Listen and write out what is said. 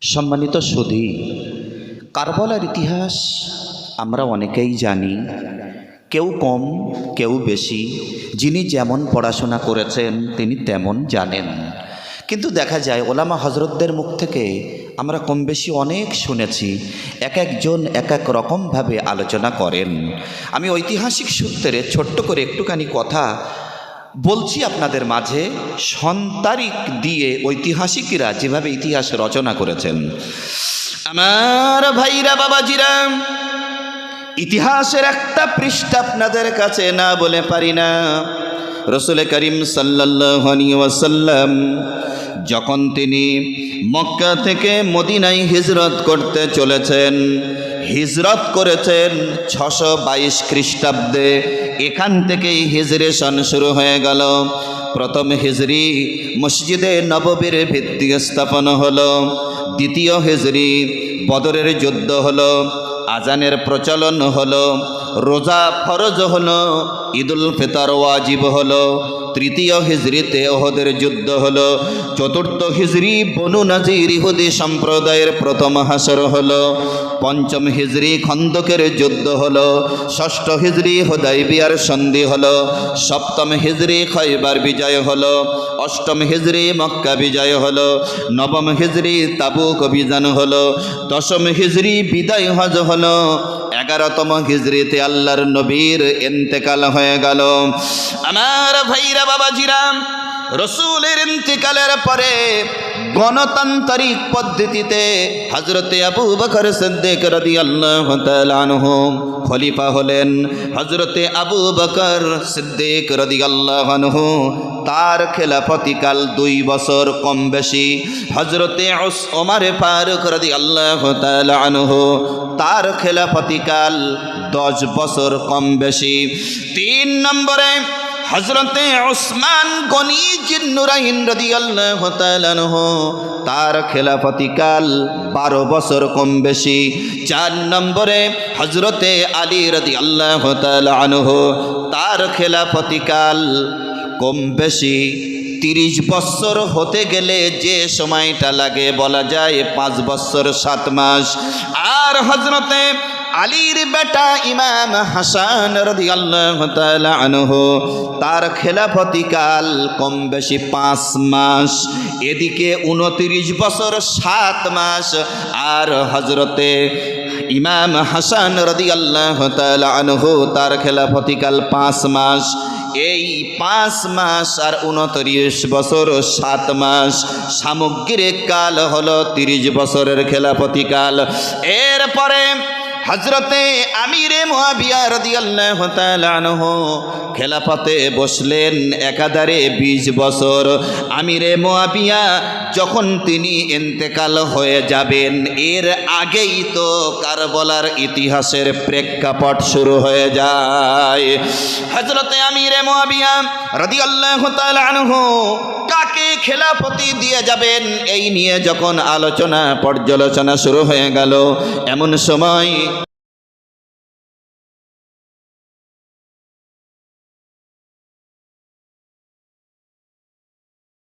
সম্মানিত সুধী, কারবালার ইতিহাস আমরা অনেকেই জানি। কেউ কম, কেউ বেশি, যিনি যেমন পড়াশোনা করেছেন, তিনি তেমন জানেন। কিন্তু দেখা যায়, ওলামা হজরতদের মুখ থেকে আমরা কম বেশি অনেক শুনেছি, এক একজন এক এক রকমভাবে আলোচনা করেন। আমি ঐতিহাসিক সূত্রে ছোট্ট করে একটুখানি কথা বলছি আপনাদের মাঝে, সন্তারিক দিয়ে ঐতিহাসিকরা যেভাবে ইতিহাস রচনা করেছেন। আমার ভাইরা, বাবাজিরা, ইতিহাসের একটা পৃষ্ঠা আপনাদের কাছে না বলে পারি না। রসুল করিম সাল্লাল্লাহু ওয়াসাল্লাম যখন তিনি মক্কা থেকে মদিনায় হিজরত করতে চলেছেন হিজরত করেছেন ছশো বাইশ খ্রিস্টাব্দে। এখান থেকেই হিজরেশন শুরু হয়ে গেল। প্রথম হিজরি মসজিদে নববীর ভিত্তি স্থাপন হলো। দ্বিতীয় হিজরি বদরের যুদ্ধ হলো। আজানের প্রচলন হলো। রোজা ফরজ হলো। ঈদুল ফিতর ওয়াজিব হলো, তৃতীয় হিজরিতে ওহদের যুদ্ধ হলো, চতুর্থ হিজরি বনু নাজির ইহুদি সম্প্রদায়ের প্রথম হাসর হলো, পঞ্চম হিজরি খন্দকের যুদ্ধ হলো, ষষ্ঠ হিজরি হোদাইবিয়ার সন্ধি হলো, সপ্তম হিজরি খয়বার বিজয় হলো, অষ্টম হিজরি মক্কা বিজয় হলো, নবম হিজরি তাবুক অভিযান হলো, দশম হিজরি বিদায় হজ হলো, এগারোতম হিজরিতে আল্লাহর নবীর এন্তেকাল হয়ে গেল। আমার ভাইরা বাবাজিরাম রসুলের ইন্তেকালের পরে গণতান্ত্রিক পদ্ধতিতে হজরতে আবু বকর সিদ্দিক তাআলা আনহু খলিফা হলেন। হজরতে আবু বকর সিদ্দিক রাদিয়াল্লাহু আনহু তার খেলাফতিকাল দুই বছর কম বেশি। হজরতে ওমারে ফারুক রাদিয়াল্লাহু তাআলা আনহু তার খেলাফতিকাল দশ বছর কম বেশি। তিন নম্বরে হজরতে ওসমান গনি জিন্নুরাইন রাদিয়াল্লাহু তাআলা আনহু, তার খেলাফতিকাল বারো বছর কম বেশি। চার নম্বরে হজরতে আলী রাদিয়াল্লাহু তাআলা আনহু, তার খেলাফতিকাল কম বেশি। তিরিশ বছর হতে গেলে যে সময়টা লাগে বলা যায় পাঁচ বছর সাত মাস। আর হজরতে আলীর বেটা ইমাম হাসান আনহু, তার খেলাফতিকাল কম বেশি পাঁচ মাস, এদিকে উনত্রিশ বছর সাত মাস, আর হজরতে ইমাম হাসান রাদিয়াল্লাহু তাআলা আনহু, তার খেলাফতিকাল পাঁচ মাস, এই পাঁচ মাস আর উনত্রিশ বছর সাত মাস, সামগ্রিক কাল হলো তিরিশ বছরের খেলাপতিকাল এরপরে হজরতে আমিরে মহাবিয়া রাদিয়াল্লাহু তাআলা আনহু খেলাফতে বসলেন একাধারে বিশ বছর। আমিরে মোয়াবিয়া যখন তিনি ইন্তেকাল হয়ে যাবেন, এর আগেই তো কারবলার ইতিহাসের প্রেক্ষাপট শুরু হয়ে যায়। হজরতে আমিরে মোয়াবিয়া রাদিয়াল্লাহু তাআলা খেলাফতি দিয়ে যাবেন। এই নিয়ে যখন আলোচনা পর্যালোচনা শুরু হয়ে গেল। এমন সময়